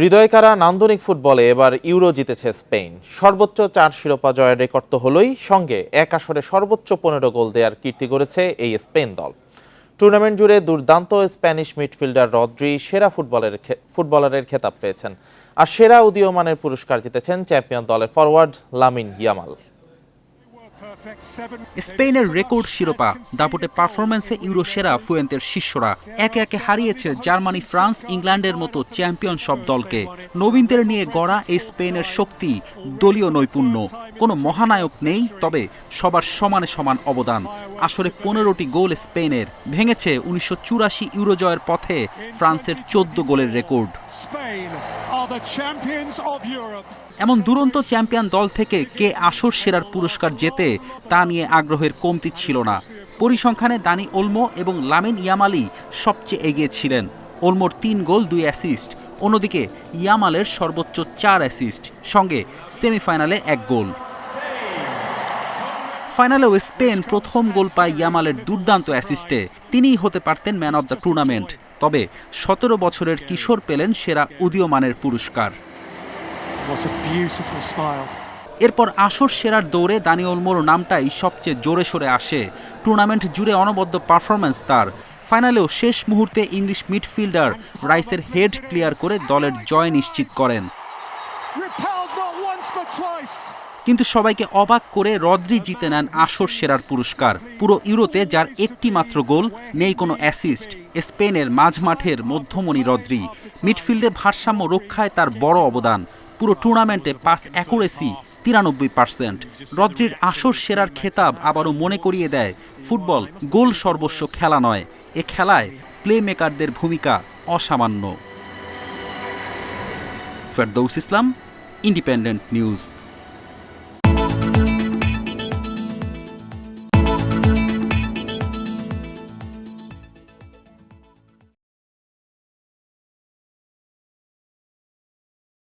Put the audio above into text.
হৃদয়কারা নান্দনিক ফুটবলে এবার ইউরো জিতেছে স্পেন। সর্বোচ্চ চার শিরোপা জয়ের রেকর্ড তো হলোই, সঙ্গে এক আসরে সর্বোচ্চ পনেরো গোল দেওয়ার কীর্তি করেছে এই স্পেন দল। টুর্নামেন্ট জুড়ে দুর্দান্ত স্প্যানিশ মিডফিল্ডার রদ্রি সেরা ফুটবলের ফুটবলারের খেতাব পেয়েছেন। আর সেরা উদীয়মানের পুরস্কার জিতেছেন চ্যাম্পিয়ন দলের ফরওয়ার্ড লামিন ইয়ামাল। স্পেনের রেকর্ড শিরোপা দাপটে পারফরম্যান্সে ইউরো সেরা ফুয়েন্তের শিষ্যরা একে একে হারিয়েছে জার্মানি, ফ্রান্স, ইংল্যান্ডের মতো চ্যাম্পিয়ন সব দলকে। নবীনদের নিয়ে গড়া এই স্পেনের শক্তি দলীয় নৈপুণ্য। কোনো মহানায়ক নেই, তবে সবার সমানে সমান অবদান। আসরে পনেরোটি গোল স্পেনের। ভেঙেছে উনিশশো চুরাশি ইউরো জয়ের পথে ফ্রান্সের চোদ্দ গোলের রেকর্ড। এমন দুরন্ত চ্যাম্পিয়ন দল থেকে কে আসর সেরার পুরস্কার জেতে তা নিয়ে আগ্রহের কমতি ছিল না। পরিসংখ্যানে দানি ওলমো এবং লামিন ইয়ামালি সবচেয়ে এগিয়ে ছিলেন। ওলমোর তিন গোল, দুই অ্যাসিস্ট অন্যদিকে ইয়ামালের সর্বোচ্চ চার অ্যাসিস্ট সঙ্গে সেমিফাইনালে এক গোল। ফাইনালেও স্পেন প্রথম গোল পায় ইয়ামালের দুর্দান্ত অ্যাসিস্টে তিনিই হতে পারতেন ম্যান অব দ্য টুর্নামেন্ট তবে সতেরো বছরের কিশোর পেলেন সেরা উদীয়মানের পুরস্কার. এরপর আসর সেরার দৌড়ে দানি ওলমোর নামটাই সবচেয়ে জোরে সোরে আসে। টুর্নামেন্ট জুড়ে অনবদ্য পারফরম্যান্স তার। ফাইনালেও শেষ মুহূর্তে ইংলিশ মিডফিল্ডার রাইসের হেড ক্লিয়ার করে দলের জয় নিশ্চিত করেন। কিন্তু সবাইকে অবাক করে রদ্রি জিতে নেন আসর সেরার পুরস্কার। পুরো ইউরোতে যার একটি মাত্র গোল, নেই কোনো অ্যাসিস্ট। স্পেনের মাঝমাঠের মধ্যমণি রদ্রি। মিডফিল্ডে ভারসাম্য রক্ষায় তার বড় অবদান। পুরো টুর্নামেন্টে পাস অ্যাকুরেসি, তিরানব্বই পার্সেন্ট। রদ্রির আসর সেরার খেতাব আবারও মনে করিয়ে দেয়, ফুটবল গোল সর্বস্ব খেলা নয়, এ খেলায় প্লে মেকারদের ভূমিকা অসামান্য। ফেরদৌস ইসলাম ইন্ডিপেন্ডেন্ট নিউজ